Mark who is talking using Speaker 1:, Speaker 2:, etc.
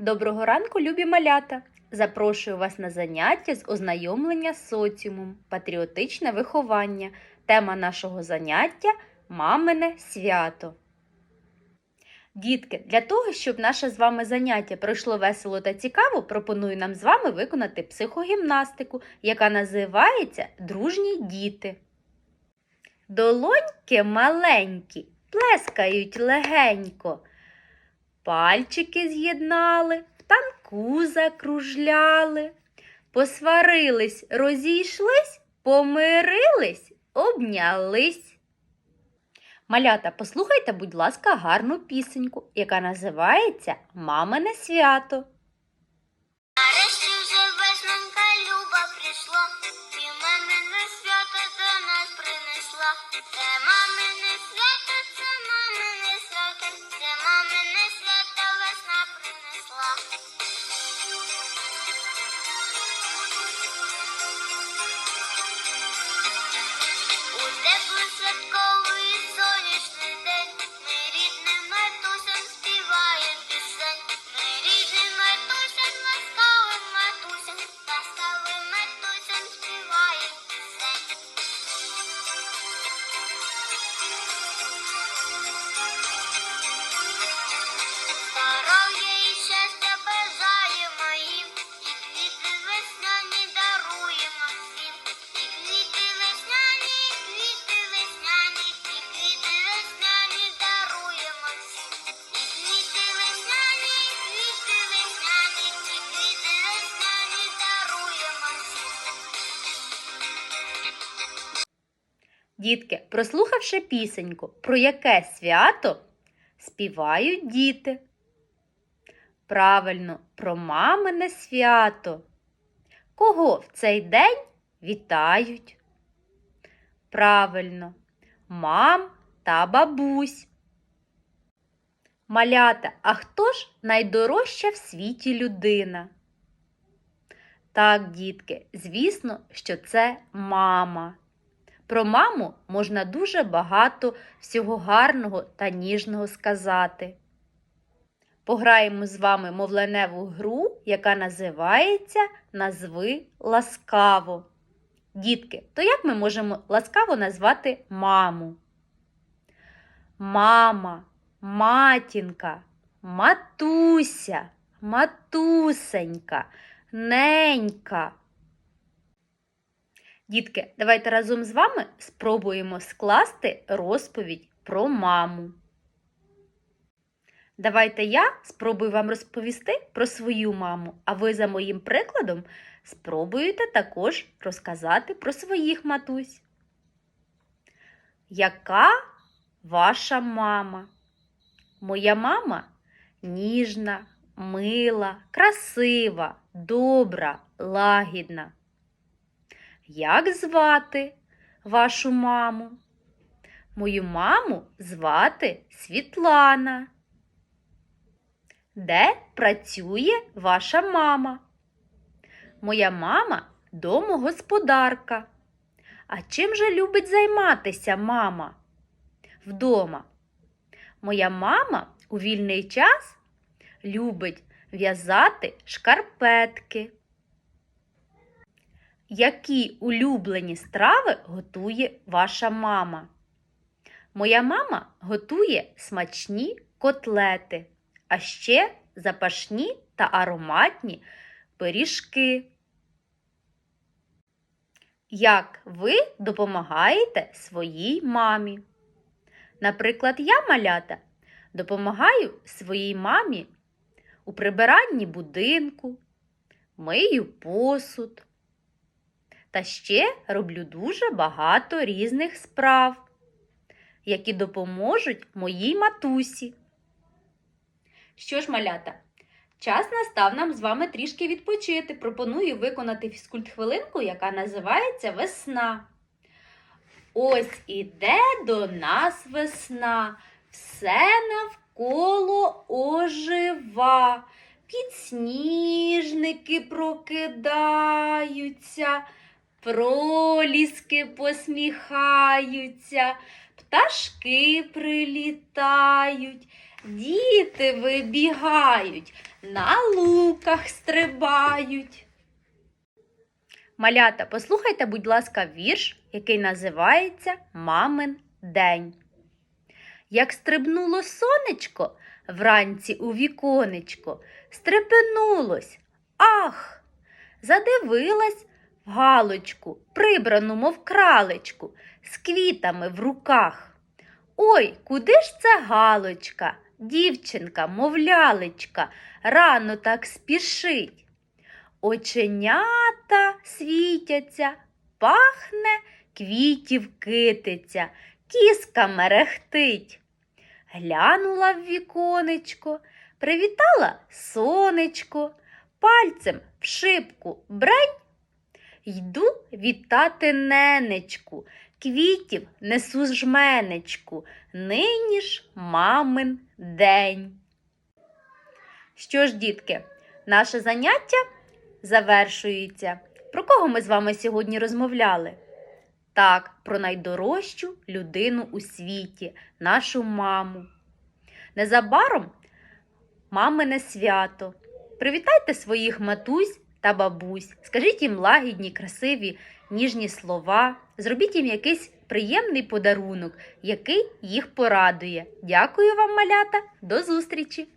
Speaker 1: Доброго ранку, любі малята! Запрошую вас на заняття з ознайомлення з соціумом, патріотичне виховання. Тема нашого заняття мамине свято. Дітки, для того, щоб наше з вами заняття пройшло весело та цікаво, пропоную нам з вами виконати психогімнастику, яка називається Дружні діти. Долоньки маленькі, плескають легенько. Пальчики з'єднали, в танку закружляли, посварились, розійшлись, помирились, обнялись. Малята, послухайте, будь ласка, гарну пісеньку, яка називається Мамине свято.
Speaker 2: Нарешті вже весненька свято до нас принесла. Це мамине свято, це мамине свято, це мамине принесла.
Speaker 1: Дітки, прослухавши пісеньку, про яке свято співають діти. Правильно, про мамине свято. Кого в цей день вітають? Правильно, мам та бабусь. Малята, а хто ж найдорожча в світі людина? Так, дітки, звісно, що це мама. Про маму можна дуже багато всього гарного та ніжного сказати. Пограємо з вами мовленеву гру, яка називається Назви ласкаво. Дітки, то як ми можемо ласкаво назвати маму? Мама, матінка, матуся, матусенька, ненька. Дітки, давайте разом з вами спробуємо скласти розповідь про маму. Давайте я спробую вам розповісти про свою маму, а ви за моїм прикладом спробуєте також розказати про своїх матусь. Яка ваша мама? Моя мама ніжна, мила, красива, добра, лагідна. Як звати вашу маму? Мою маму звати Світлана. Де працює ваша мама? Моя мама домогосподарка. А чим же любить займатися мама? Вдома. Моя мама у вільний час любить в'язати шкарпетки. Які улюблені страви готує ваша мама? Моя мама готує смачні котлети, а ще запашні та ароматні пиріжки. Як ви допомагаєте своїй мамі? Наприклад, я малята допомагаю своїй мамі у прибиранні будинку, мию посуд. Та ще роблю дуже багато різних справ, які допоможуть моїй матусі. Що ж, малята, час настав нам з вами трішки відпочити. Пропоную виконати фізкульт-хвилинку, яка називається Весна. Ось іде до нас весна, все навколо ожива. Підсніжники прокидаються, проліски посміхаються, пташки прилітають, Діти вибігають, на луках стрибають. Малята, послухайте, будь ласка, вірш, який називається Мамин день. Як стрибнуло сонечко вранці у віконечко, стрепенулось. Ах! Задивилась галочку, прибрану, мов кралечку, з квітами в руках. Ой, куди ж це галочка, дівчинка, мов лялечка, рано так спішить. Оченята світяться, пахне квітів китиця, кіска мерехтить. Глянула в віконечко, привітала сонечко, пальцем в шибку брень. Йду вітати ненечку, квітів несу жменечку, нині ж мамин день. Що ж, дітки, наше заняття завершується. Про кого ми з вами сьогодні розмовляли? Так, про найдорожчу людину у світі, нашу маму. Незабаром мамине свято. Привітайте своїх матусь та бабусь, скажіть їм лагідні, красиві, ніжні слова, зробіть їм якийсь приємний подарунок, який їх порадує. Дякую вам, малята, до зустрічі!